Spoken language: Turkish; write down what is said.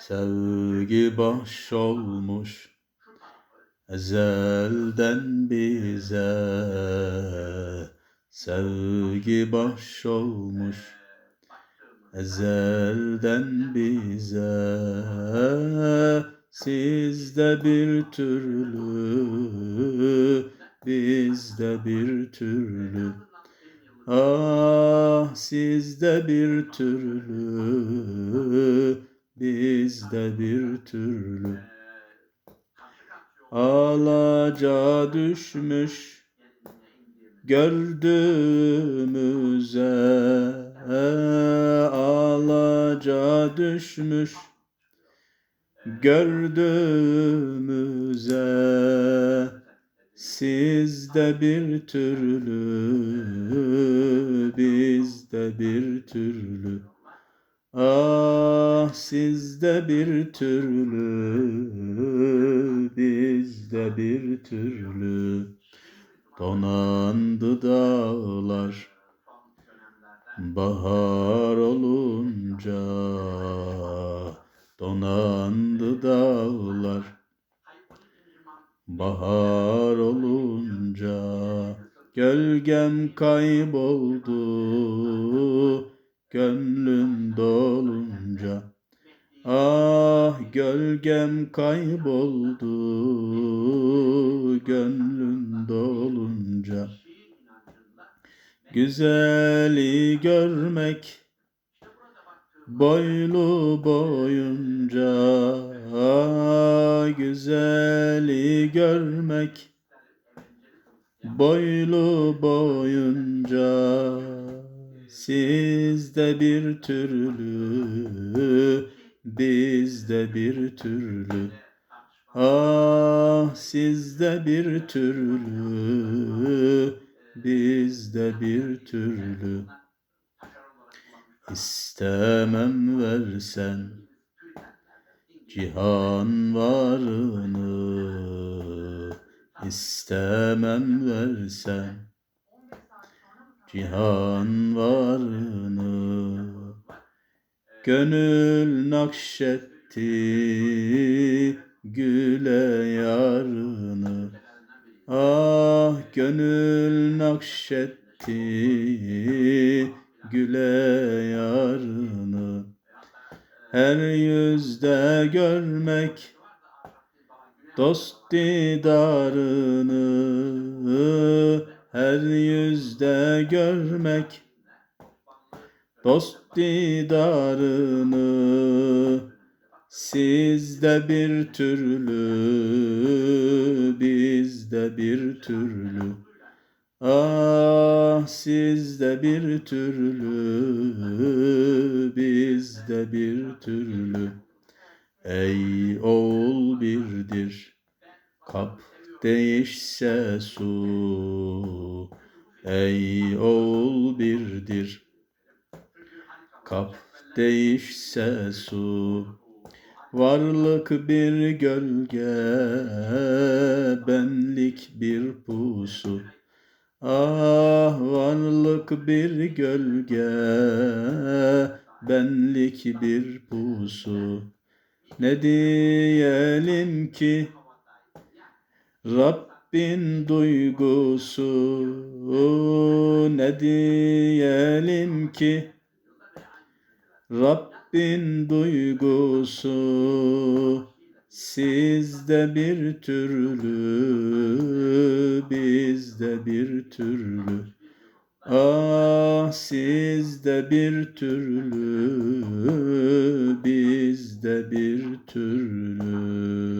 Sevgi baş olmuş ezelden bize. Sevgi baş olmuş ezelden bize. Sizde bir türlü bizde bir türlü. Ah sizde bir türlü bizde bir türlü Ağlaca düşmüş gördüğümüze Ağlaca düşmüş gördüğümüze. Sizde bir türlü bizde bir türlü Ah sizde bir türlü bizde bir türlü. Donandı dağlar bahar olunca Donandı dağlar bahar olunca Gölgem kayboldu gönlüm dolunca Ah gölgem kayboldu. Gönlüm dolunca Güzeli görmek boylu boyunca ah, Güzeli görmek boylu boyunca Sizde bir türlü, bizde bir türlü. Ah sizde bir türlü, bizde bir türlü. İstemem versen cihan varını, istemem versen cihan varını Gönül nakşetti güle yarını. Ah gönül nakşetti güle yarını. Her yüzde görmek dost didarını her yüzde görmek dost didarını sizde bir türlü bizde bir türlü. Ah sizde bir türlü bizde bir türlü. Ey oğul birdir kap değişse su Ey oğul birdir. Kap değişse su Varlık bir gölge Benlik bir pusu. Ah varlık bir gölge Benlik bir pusu. Ne diyelim ki Rabbin duygusu ne diyelim ki? Rabbin duygusu sizde bir türlü bizde bir türlü. Ah sizde bir türlü bizde bir türlü